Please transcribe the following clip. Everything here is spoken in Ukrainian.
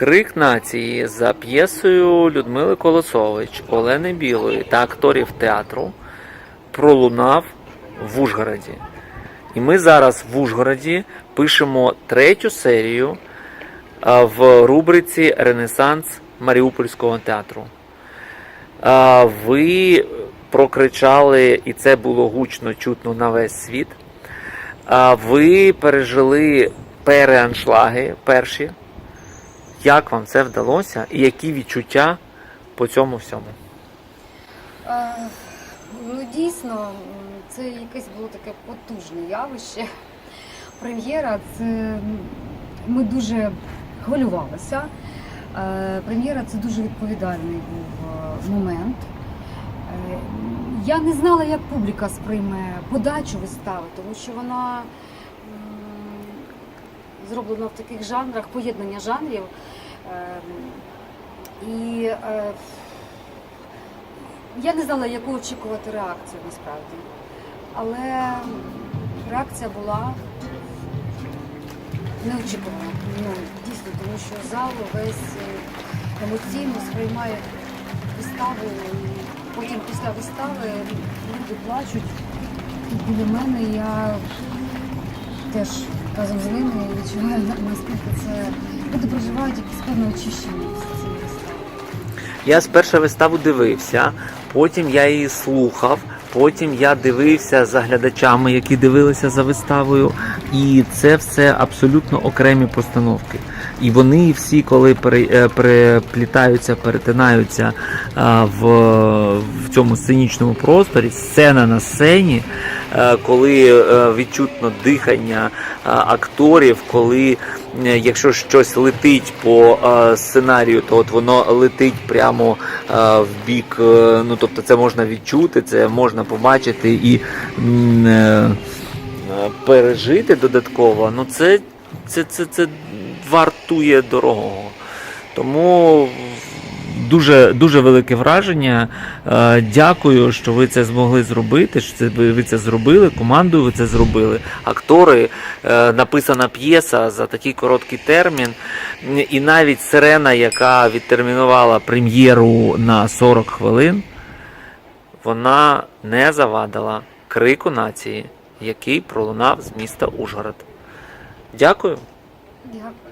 Крик нації за п'єсою Людмили Колосович, Олени Білої та акторів театру пролунав в Ужгороді. І ми зараз в Ужгороді пишемо третю серію в рубриці Ренесанс Маріупольського театру. Ви прокричали, і це було гучно чутно на весь світ. Ви пережили переаншлаги перші. Як вам це вдалося і які відчуття по цьому всьому? Е, Ну, дійсно, це якесь було таке потужне явище. Прем'єра, це ми дуже хвилювалися. Е, Прем'єра це дуже відповідальний був е, момент. Я не знала, як публіка сприйме подачу вистави, тому що вона м, зроблена в таких жанрах, поєднання жанрів. Е, І е, я не знала, яку очікувати реакцію насправді. Але реакція була неочікувана. Ну, дійсно, тому що зал весь е, емоційно сприймає виставу. Потім після вистави люди плачуть. І біля мене я теж разом з ними відчуваю, наскільки це люди проживають якісь певне очищення. Я спершу виставу дивився, потім я її слухав, потім я дивився за глядачами, які дивилися за виставою. І це все абсолютно окремі постановки. І вони всі, коли е, переплітаються, перетинаються в, в цьому сценічному просторі, сцена на сцені, е, коли е, відчутно дихання акторів, коли е, якщо щось летить по е, сценарію, то от воно летить прямо е, в бік. е, Ну тобто, це можна відчути, це можна побачити і е, е, пережити додатково. Ну це, це, це, це вартує дорогого. Тому дуже, дуже велике враження. Е, Дякую, що ви це змогли зробити. Що ви це зробили. Командою ви це зробили. Актори, е, написана п'єса за такий короткий термін. І навіть сирена, яка відтермінувала прем'єру на 40 хвилин, вона не завадила крику нації, який пролунав з міста Ужгород. Дякую. Дякую.